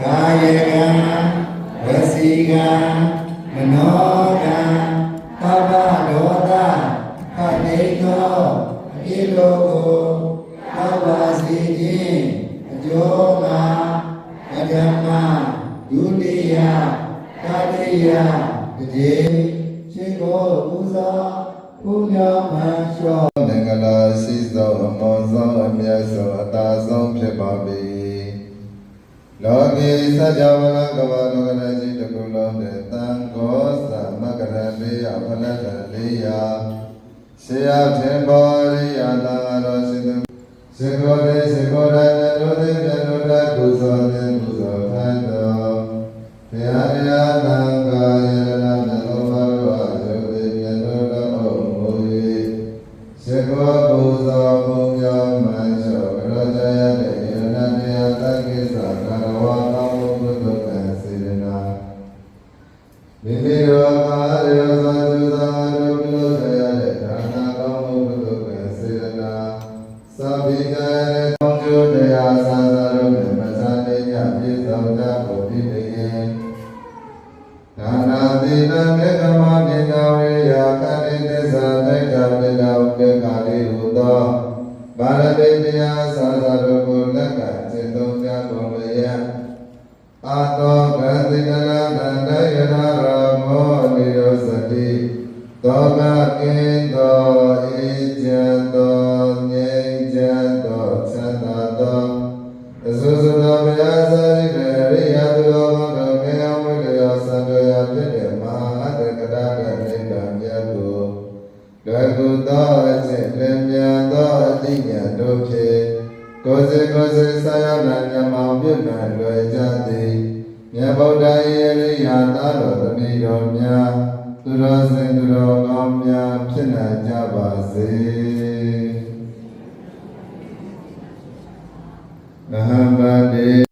ကာယကံဝစီကံမနောကံသဗ္ဗဒေါသခတိသောအကိလောကိုသောပါစီခြင်းအကျိုးမှာပထမဒုတိယတတိယတတိရှိကိုပူဇော်ပူညောမှန်လျှော့မင်္ဂလာရှိသောအမောဆုံးအမြတ်ဆုံးအသာဆုံးဖြစ်ပါပေ လောကီစัจ java လကဘာလောကရရှိတကုလုံးတဲ့တန်ခောသမကရလေးယဖလတလေးယရှေယထင်ပေါ်ရိယသံဃာတော်ရှင်သူစေကောတေစေကောရတလူတေပြလူတကုသောတေကုသောထံတော်ဘုရားတရားသံဃာယရဏမြတ်သောဘာဝအယုတေမြတ်တော်တော်မူ၍စေကောပူဇော်ပူဇော် မိမိတို့ကာရယောဇာတုသာတို့ပြုလို့ကြရတဲ့ဒါနာကောင်းမှုကုသိုလ်ကံစေရနာသဗ္ဗိကရကောင်းကျိုးတရားသာသာတို့နဲ့မသာတဲ့ညပြည့်စုံကြဖို့ဒီတည်းနာနာတိတမေကမပညာဝိယကတိသစ္စာသိက္ခာပညာဥပေက္ခလေးဟူသောဗာရတိတရားသာသာတို့ကိုလက်ကစေသုံးကြကုန်လျက်အာတောကတိကရတန္တယရ ကကိသောအေကျန်သောငြိမ်းချမ်းသောသန္တာသောအစစသောဘုရားစာရိတရိယသူတော်ဘာတော်ကေယဝိတ္တယောသံတော်ရဖြစ်တဲ့မဟာအတ္တကရကနိဗ္ဗာန်မြတ်ကိုလွယ်ကူသောအခြင်းလင်မြန်သောအတိညာတို့ဖြင့်ကိုယ်စေကိုယ်စေဆရာနာညမောင်ပြည့်မဲ့လွယ်ကြသည်မြတ်ဗုဒ္ဓရဲ့ရိယာသားတော်တမီတော်များသူတော်စင်သူတော်ကောင်းများဖြစ်နိုင်ကြပါ စေနဟံပါတိ